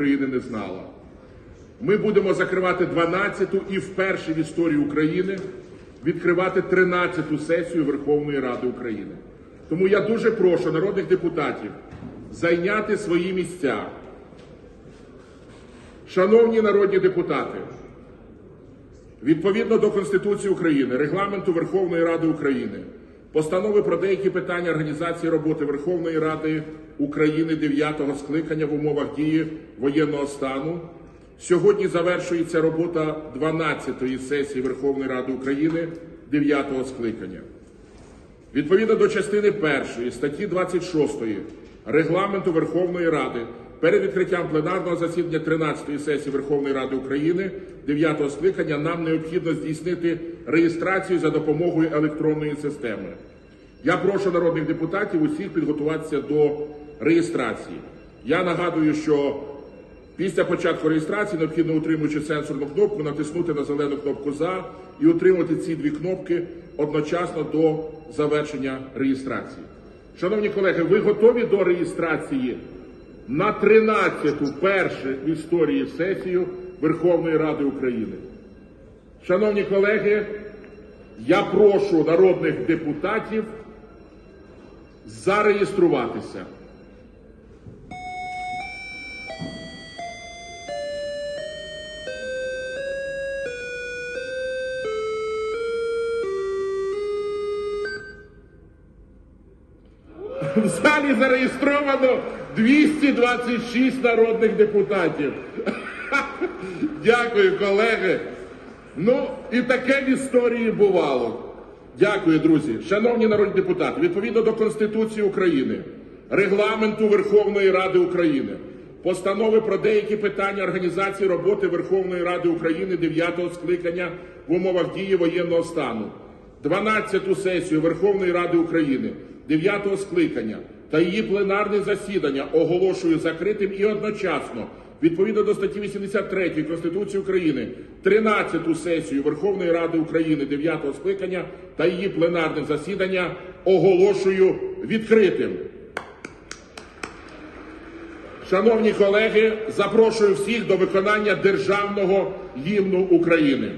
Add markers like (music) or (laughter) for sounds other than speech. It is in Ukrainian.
України не знала. Ми будемо закривати 12-ту і вперше в історії України відкривати 13-ту сесію Верховної Ради України. Тому я дуже прошу народних депутатів зайняти свої місця. Шановні народні депутати, відповідно до Конституції України, регламенту Верховної Ради України, постанови про деякі питання організації роботи Верховної Ради України 9-го скликання в умовах дії воєнного стану. Сьогодні завершується робота 12-ї сесії Верховної Ради України 9-го скликання. Відповідно до частини 1 статті 26 Регламенту Верховної Ради перед відкриттям пленарного засідання 13-ї сесії Верховної Ради України 9-го скликання нам необхідно здійснити реєстрацію за допомогою електронної системи. Я прошу народних депутатів усіх підготуватися до реєстрації. Я нагадую, що Після початку реєстрації необхідно, утримуючи сенсорну кнопку, натиснути на зелену кнопку За і утримувати ці дві кнопки одночасно до завершення реєстрації. Шановні колеги, ви готові до реєстрації на 13-ту першу в історії сесію Верховної Ради України? Шановні колеги, я прошу народних депутатів зареєструватися. В залі зареєстровано 226 народних депутатів. (laughs) Дякую, колеги. Ну, і таке в історії бувало. Дякую, друзі. Шановні народні депутати, відповідно до Конституції України, регламенту Верховної Ради України, постанови про деякі питання організації роботи Верховної Ради України 9-го скликання в умовах дії воєнного стану. 12-ту сесію Верховної Ради України 9-го скликання та її пленарне засідання оголошую закритим і одночасно, відповідно до статті 83 Конституції України, 13-ту сесію Верховної Ради України 9-го скликання та її пленарне засідання оголошую відкритим. Шановні колеги, запрошую всіх до виконання державного гімну України.